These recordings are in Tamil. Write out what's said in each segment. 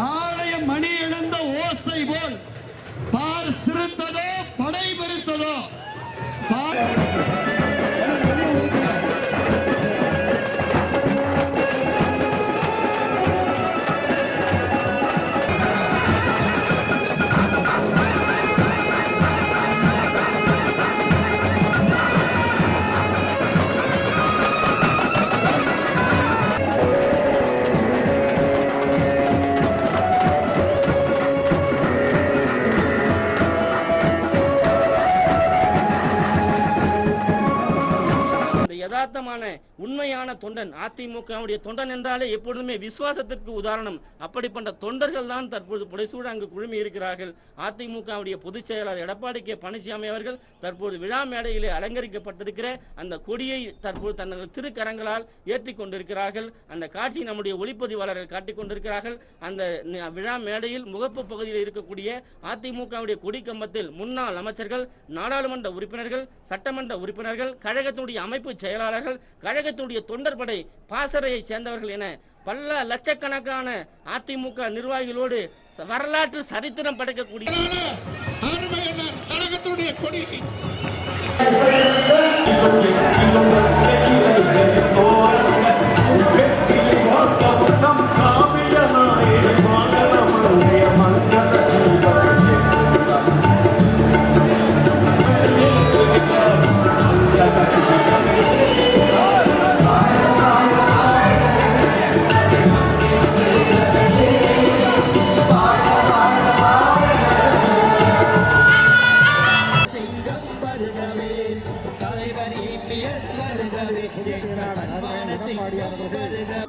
ஆலயம் மணி எழுந்த ஓசை போல் பார் சிறுத்ததோ படை பெருத்ததோ? பார் யதார்த்தமான உண்மையான தொண்டன் அதிமுகவுடைய தொண்டன் என்றாலே எப்பொழுதுமே விசுவாசத்திற்கு உதாரணம். அப்படிப்பட்ட தொண்டர்கள் தான் தற்போது புடைசூட அங்கு குழுமி இருக்கிறார்கள். அதிமுகவுடைய பொதுச் செயலாளர் எடப்பாடி கே. பழனிசாமி அவர்கள் தற்போது விழா மேடையிலே அலங்கரிக்கப்பட்டிருக்கிற அந்த கொடியை தற்போது தன்னது திருக்கரங்களால் ஏற்றி கொண்டிருக்கிறார்கள். அந்த காட்சி நம்முடைய ஒளிப்பதிவாளர்கள் காட்டிக் கொண்டிருக்கிறார்கள். அந்த விழா மேடையில் முகப்பு பகுதியில் இருக்கக்கூடிய அதிமுகவுடைய கொடி கம்பத்தில் முன்னாள் அமைச்சர்கள் நாடாளுமன்ற உறுப்பினர்கள் சட்டமன்ற உறுப்பினர்கள் கழகத்தினுடைய அமைப்பு செயலாளர்கள் கழகத்துடைய தொண்டர் படை பாசறையை சேர்ந்தவர்கள் என பல லட்சக்கணக்கான அதிமுக நிர்வாகிகளோடு வரலாற்று சரித்திரம் படைக்கக்கூடிய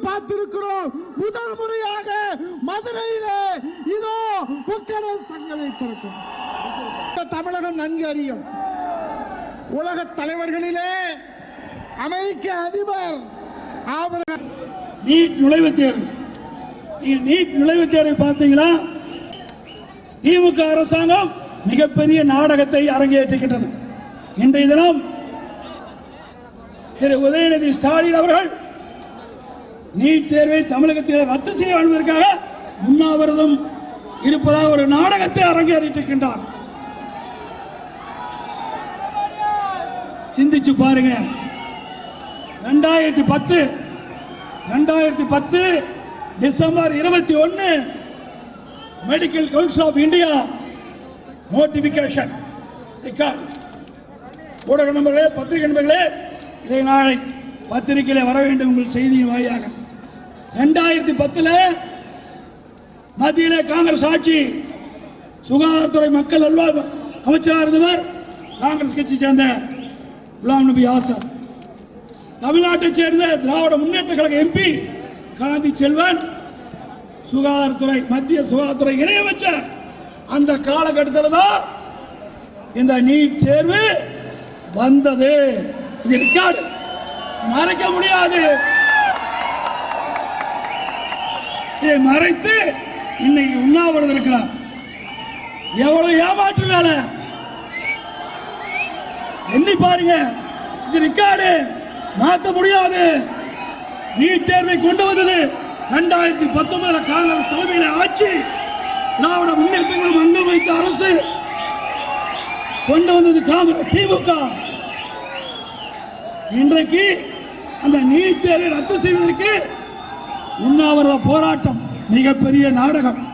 பார்த்திருக்கிறோம். முதல் முறையாக மதுரையிலே இதோ புக்கர சங்கலை திறக்கும். தமிழகம் நன்கு அறியும். உலக தலைவர்களிலே அமெரிக்க அதிபர் ஆபரகம் நீட் நுழைவுத் தேர்வு. நீங்க நீட் நுழைவுத் தேர்வை பார்த்தீங்களா? திமுக அரசாங்கம் மிகப்பெரிய நாடகத்தை அரங்கேற்றுகின்றது. இன்றைய தினம் திரு உதயநிதி ஸ்டாலின் அவர்கள் நீட் தேர்வை தமிழகத்தில் ரத்து செய்ய வேண்டுவதற்காக உண்ணாவிரதம் இருப்பதாக ஒரு நாடகத்தை அரங்கேறிட்டிருக்கின்றார். சிந்திச்சு பாருங்க. ரெண்டாயிரத்தி பத்து ரெண்டாயிரத்தி பத்து டிசம்பர் இருபத்தி ஒன்று medical council of India notification. Record ஊடக நண்பர்களே பத்திரிகை நண்பர்களே இதை நாளை பத்திரிகையில் வர வேண்டும் உங்கள் செய்தியின் வாயிலாக. ரெண்டாயிரத்தி பத்தில் மத்தியிலே காங்கிரஸ் ஆட்சி சுகாதாரத்துறை மக்கள் அல்வா அமைச்சராக இருந்தவர் காங்கிரஸ் கட்சி சேர்ந்த குலாம் நபி ஆசாத். தமிழ்நாட்டை சேர்ந்த திராவிட முன்னேற்ற கழக எம்பி காந்தி செல்வன் சுகாதாரத்துறை மத்திய சுகாதாரத்துறை இணையமைச்சர் அந்த காலகட்டத்தில் தான் இந்த நீட் தேர்வு வந்தது. இது ரெக்கார்டு. மறைக்க முடியாது. இதை மறைத்து இன்னைக்கு உண்ணாவிரதம் இருக்கிறார். எவ்வளவு ஏமாற்று வேலை. எண்ணி பாருங்க. இது ரெக்கார்டு. மாற்ற முடியாது. நீட் தேர்வை கொண்டு வந்தது ரெண்டாயிரத்தி பத்தொன்பதுல காங்கிரஸ் தலைமையில ஆட்சி. திராவிட முன்னேற்றங்களும் அங்கம் வைத்த அரசு. கொண்டு வந்தது காங்கிரஸ் திமுக. இன்றைக்கு அந்த நீட் தேர்வை ரத்து செய்வதற்கு உண்ணாவிரத போராட்டம் மிகப்பெரிய நாடகம்.